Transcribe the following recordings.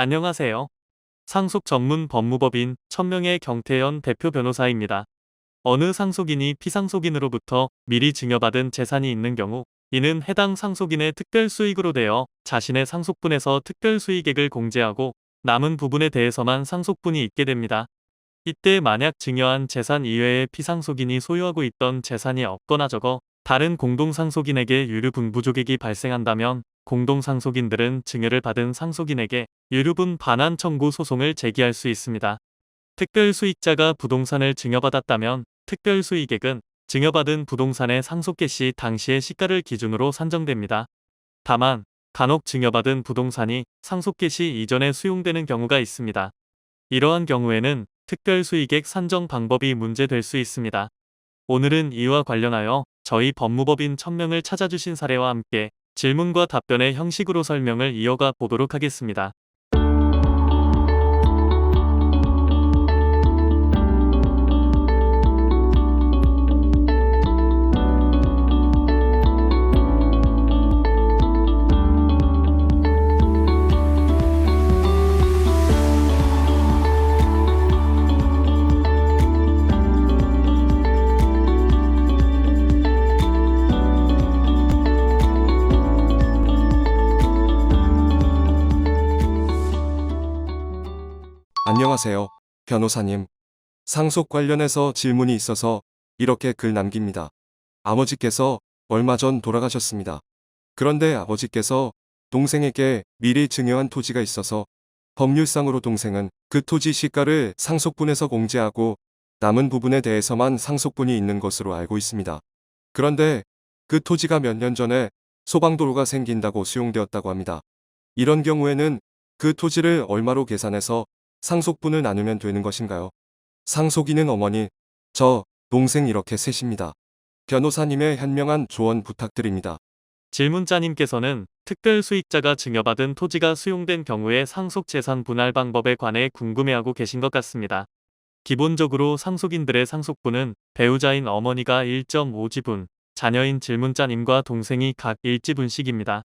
안녕하세요. 상속 전문 법무법인 천명의 경태연 대표 변호사입니다. 어느 상속인이 피상속인으로부터 미리 증여받은 재산이 있는 경우 이는 해당 상속인의 특별 수익으로 되어 자신의 상속분에서 특별 수익액을 공제하고 남은 부분에 대해서만 상속분이 있게 됩니다. 이때 만약 증여한 재산 이외에 피상속인이 소유하고 있던 재산이 없거나 적어 다른 공동상속인에게 유류 분 부족액이 발생한다면 공동상속인들은 증여를 받은 상속인에게 유류분 반환 청구 소송을 제기할 수 있습니다. 특별수익자가 부동산을 증여받았다면 특별수익액은 증여받은 부동산의 상속개 시 당시의 시가를 기준으로 산정됩니다. 다만 간혹 증여받은 부동산이 상속개 시 이전에 수용되는 경우가 있습니다. 이러한 경우에는 특별수익액 산정 방법이 문제될 수 있습니다. 오늘은 이와 관련하여 저희 법무법인 천명을 찾아주신 사례와 함께 질문과 답변의 형식으로 설명을 이어가 보도록 하겠습니다. 안녕하세요. 변호사님. 상속 관련해서 질문이 있어서 이렇게 글 남깁니다. 아버지께서 얼마 전 돌아가셨습니다. 그런데 아버지께서 동생에게 미리 증여한 토지가 있어서 법률상으로 동생은 그 토지 시가를 상속분에서 공제하고 남은 부분에 대해서만 상속분이 있는 것으로 알고 있습니다. 그런데 그 토지가 몇 년 전에 소방도로가 생긴다고 수용되었다고 합니다. 이런 경우에는 그 토지를 얼마로 계산해서 상속분을 나누면 되는 것인가요? 상속인은 어머니, 저, 동생 이렇게 셋입니다. 변호사님의 현명한 조언 부탁드립니다. 질문자님께서는 특별 수익자가 증여받은 토지가 수용된 경우의 상속 재산 분할 방법에 관해 궁금해하고 계신 것 같습니다. 기본적으로 상속인들의 상속분은 배우자인 어머니가 1.5지분, 자녀인 질문자님과 동생이 각 1지분씩입니다.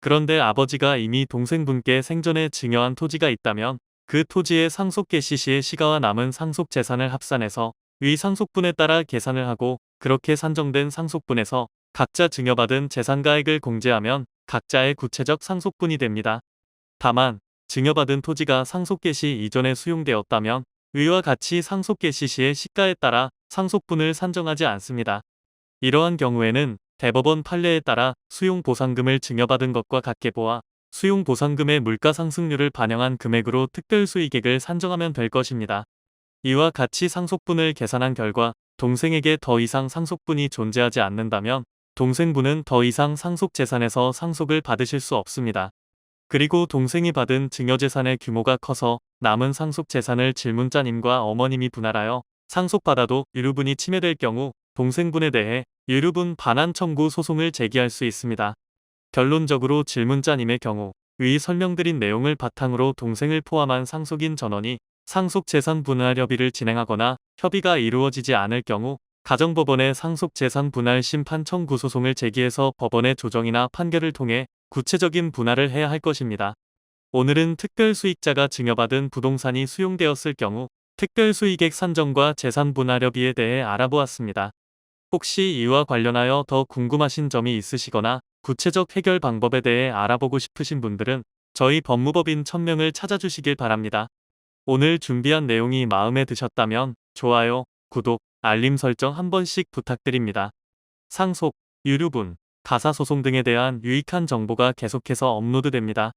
그런데 아버지가 이미 동생분께 생전에 증여한 토지가 있다면 그 토지의 상속 개시 시의 시가와 남은 상속 재산을 합산해서 위 상속분에 따라 계산을 하고 그렇게 산정된 상속분에서 각자 증여받은 재산가액을 공제하면 각자의 구체적 상속분이 됩니다. 다만 증여받은 토지가 상속 개시 이전에 수용되었다면 위와 같이 상속 개시 시의 시가에 따라 상속분을 산정하지 않습니다. 이러한 경우에는 대법원 판례에 따라 수용 보상금을 증여받은 것과 같게 보아 수용 보상금의 물가 상승률을 반영한 금액으로 특별수익액을 산정하면 될 것입니다. 이와 같이 상속분을 계산한 결과 동생에게 더 이상 상속분이 존재하지 않는다면 동생분은 더 이상 상속재산에서 상속을 받으실 수 없습니다. 그리고 동생이 받은 증여재산의 규모가 커서 남은 상속재산을 질문자님과 어머님이 분할하여 상속받아도 유류분이 침해될 경우 동생분에 대해 유류분 반환 청구 소송을 제기할 수 있습니다. 결론적으로 질문자님의 경우 위 설명드린 내용을 바탕으로 동생을 포함한 상속인 전원이 상속재산 분할 협의를 진행하거나 협의가 이루어지지 않을 경우 가정법원에 상속재산 분할 심판 청구 소송을 제기해서 법원의 조정이나 판결을 통해 구체적인 분할을 해야 할 것입니다. 오늘은 특별 수익자가 증여받은 부동산이 수용되었을 경우 특별 수익액 산정과 재산 분할 협의에 대해 알아보았습니다. 혹시 이와 관련하여 더 궁금하신 점이 있으시거나 구체적 해결 방법에 대해 알아보고 싶으신 분들은 저희 법무법인 천명을 찾아주시길 바랍니다. 오늘 준비한 내용이 마음에 드셨다면 좋아요, 구독, 알림 설정 한 번씩 부탁드립니다. 상속, 유류분, 가사소송 등에 대한 유익한 정보가 계속해서 업로드됩니다.